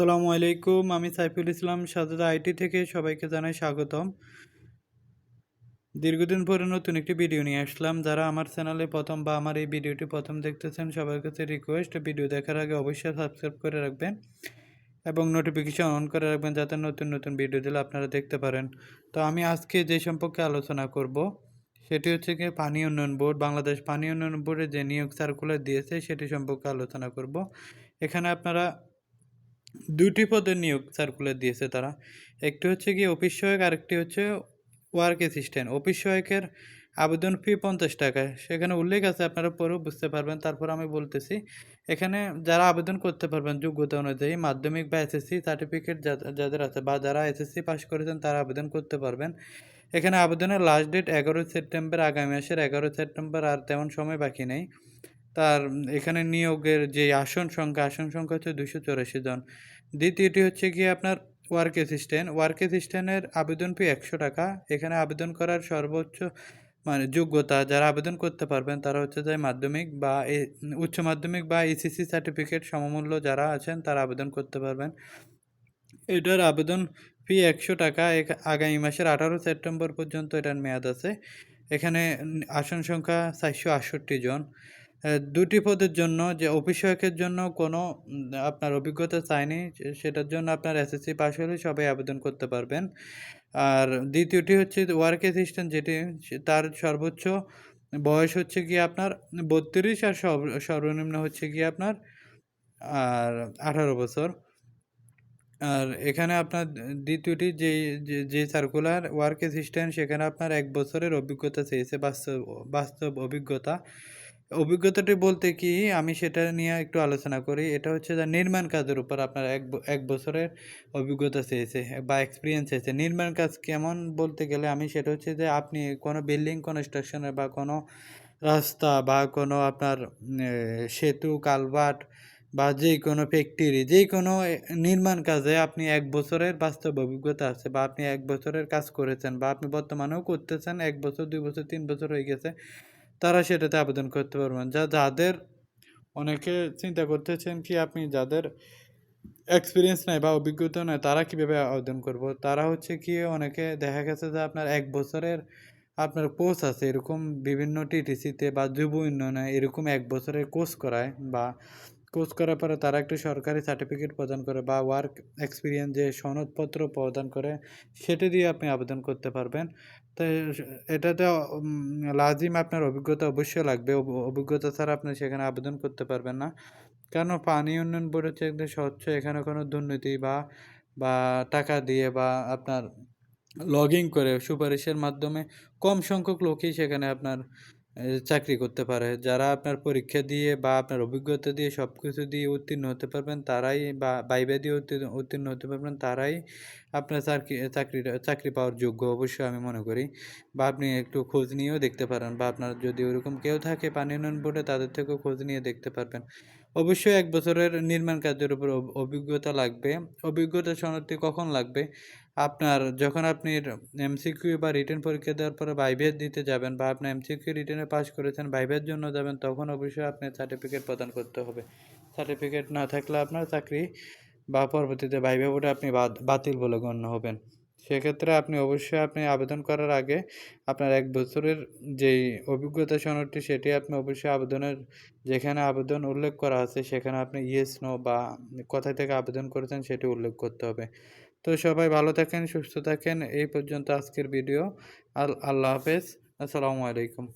আসসালামু আলাইকুম, আমি সাইফুল ইসলাম, সাজাদা আইটি থেকে সবাইকে জানাই স্বাগতম। দীর্ঘদিন পরে নতুন একটি ভিডিও নিয়ে আসলাম। যারা আমার চ্যানেলে প্রথম বা আমার এই ভিডিওটি প্রথম দেখতেছেন, সবার কাছে রিকোয়েস্ট ভিডিও দেখার আগে অবশ্যই সাবস্ক্রাইব করে রাখবেন এবং নোটিফিকেশন অন করে রাখবেন যাতে নতুন নতুন ভিডিও দিলে আপনারা দেখতে পারেন। তো আমি আজকে যে সম্পর্কে আলোচনা করব, সেটি হচ্ছে কি পানি উন্নয়ন বোর্ড, বাংলাদেশ পানি উন্নয়ন বোর্ডে যে নিয়োগ সার্কুলার দিয়েছে, সেটি সম্পর্কে আলোচনা করব। এখানে আপনারা দুটি পদে নিয়োগ সার্কুলার দিয়েছে তারা। একটি হচ্ছে কি অফিস সহায়ক, আরেকটি হচ্ছে ওয়ার্ক অ্যাসিস্ট্যান্ট অফিস সহায়কের আবেদন ফি পঞ্চাশ টাকা। সেখানে উল্লেখ আছে, আপনারা পরেও বুঝতে পারবেন। তারপর আমি বলতেছি, এখানে যারা আবেদন করতে পারবেন যোগ্যতা অনুযায়ী, মাধ্যমিক বা এসএসসি সার্টিফিকেট যাদের আছে বা যারা এসএসসি পাস করেছেন, তারা আবেদন করতে পারবেন। এখানে আবেদনের লাস্ট ডেট এগারোই সেপ্টেম্বর আগামী মাসের এগারোই সেপ্টেম্বর আর তেমন সময় বাকি নেই। তার এখানে নিয়োগের যে আসন সংখ্যা আসন সংখ্যা হচ্ছে দুশো চৌরাশি জন। দ্বিতীয়টি হচ্ছে কি আপনার ওয়ার্ক অ্যাসিস্ট্যান্ট ওয়ার্ক অ্যাসিস্ট্যান্টের আবেদন ফি একশো টাকা। এখানে আবেদন করার সর্বোচ্চ মানে যোগ্যতা যারা আবেদন করতে পারবেন, তারা হচ্ছে যে মাধ্যমিক বা উচ্চ মাধ্যমিক বা এসিসি সার্টিফিকেট সমমূল্য যারা আছেন, তারা আবেদন করতে পারবেন। এটার আবেদন ফি একশো টাকা। আগামী মাসের আঠারো সেপ্টেম্বর পর্যন্ত এটার মেয়াদ আছে। এখানে আসন সংখ্যা চারশো আটষট্টি জন। দুটি পদের জন্য যে অফিস জন্য কোনো আপনার অভিজ্ঞতা চায়নি সে- সেটার জন্য আপনার এসএসসি পাস হলে সবাই আবেদন করতে পারবেন। আর দ্বিতীয়টি হচ্ছে ওয়ার্ক অ্যাসিস্ট্যান্ট যেটি তার সর্বোচ্চ বয়স হচ্ছে কি আপনার বত্রিশ আর সর্বনিম্ন হচ্ছে কি আপনার, আর আঠারো বছর। আর এখানে আপনার দ্বিতীয়টি যে- যে সার্কুলার ওয়ার্ক অ্যাসিস্ট্যান্ট সেখানে আপনার এক বছরের অভিজ্ঞতা চেয়েছে বাস্তব বাস্তব অভিজ্ঞতা। অভিজ্ঞতাটি বলতে কি, আমি সেটা নিয়ে একটু আলোচনা করি। এটা হচ্ছে যে নির্মাণ কাজের উপর আপনার এক এক বছরের অভিজ্ঞতা চেয়েছে বা এক্সপিরিয়েন্স চেয়েছে। নির্মাণ কাজ কেমন বলতে গেলে আমি সেটা হচ্ছে যে আপনি কোনো বিল্ডিং কনস্ট্রাকশনে বা কোনো রাস্তা বা কোনো আপনার সেতু কালভার্ট বা যে কোনো ফ্যাক্টরি যে কোনো নির্মাণ কাজে আপনি এক বছরের বাস্তব অভিজ্ঞতা আছে বা আপনি এক বছরের কাজ করেছেন বা আপনি বর্তমানেও করতেছেন, এক বছর, দুই বছর, তিন বছর হয়ে গেছে। তারা সেটাতে আবেদন করতে পারবেন। যা, যাদের অনেকে চিন্তা করতেছেন কি আপনি যাদের এক্সপিরিয়েন্স নাই বা অভিজ্ঞতা নাই, তারা কীভাবে আবেদন করব? তারা হচ্ছে কি অনেকে দেখা গেছে যে আপনার এক বছরের আপনার কোর্স আছে, এরকম বিভিন্ন টিটিসিতে বা যুব উন্নয়নে এরকম এক বছরের কোর্স করায় বা কোর্স করার পরে তারা একটি সরকারি সার্টিফিকেট প্রদান করে বা ওয়ার্ক এক্সপিরিয়েন্স যে সনদপত্র প্রদান করে, সেটা দিয়ে আপনি আবেদন করতে পারবেন। তো এটাতে লাজিম আপনার অভিজ্ঞতা অবশ্যই লাগবে। অভিজ্ঞতা ছাড়া আপনি সেখানে আবেদন করতে পারবেন না। কেন? পানি উন্নয়ন বোর্ড হচ্ছে একদম স্বচ্ছ। এখানে কোনো দুর্নীতি বা বা টাকা দিয়ে বা আপনার লগইন করে সুপারিশের মাধ্যমে কম সংখ্যক লোকই সেখানে আপনার চাকরি করতে পারে। যারা আপনার পরীক্ষা দিয়ে বা আপনার অভিজ্ঞতা দিয়ে সব কিছু দিয়ে উত্তীর্ণ হতে পারবেন, তারাই বা বাইবা দিয়ে উত্তীর্ণ হতে পারবেন, তারাই আপনার চাকরি চাকরিটা চাকরি পাওয়ার যোগ্য অবশ্যই আমি মনে করি। বা আপনি একটু খোঁজ নিয়েও দেখতে পারেন বা আপনার যদি ওরকম কেউ থাকে পানি উন্নয়ন বোর্ডে তাদের থেকেও খোঁজ নিয়ে দেখতে পারবেন। অবশ্যই এক বছরের নির্মাণ কাজের উপর অভিজ্ঞতা লাগবে। অভিজ্ঞতা সনদটি কখন লাগবে? আপনার যখন আপনি এমসিকিউ বা রিটার্ন পরীক্ষা দেওয়ার পরে ভাইভেট দিতে যাবেন বা আপনি এমসিকিউ রিটার্নে পাস করেছেন ভাইভের জন্য যাবেন, তখন অবশ্যই আপনার সার্টিফিকেট প্রদান করতে হবে। সার্টিফিকেট না থাকলে আপনার চাকরি বা পরবর্তীতে ভাইভে বোর্ডে আপনি বাতিল বলে গণ্য হবেন। সেক্ষেত্রে আপনি অবশ্যই আপনি আবেদন করার আগে আপনার এক বছরের যেই অভিজ্ঞতা সনদটি, সেটি আপনি অবশ্যই আবেদনের, যেখানে আবেদন উল্লেখ করা আছে, সেখানে আপনি ইয়েস নো বা কোথায় থেকে আবেদন করেছেন, সেটি উল্লেখ করতে হবে। তো সবাই ভালো থাকেন, সুস্থ থাকেন। এই পর্যন্ত আজকের ভিডিও। আল, আল্লাহ হাফেজ। আসসালামু আলাইকুম।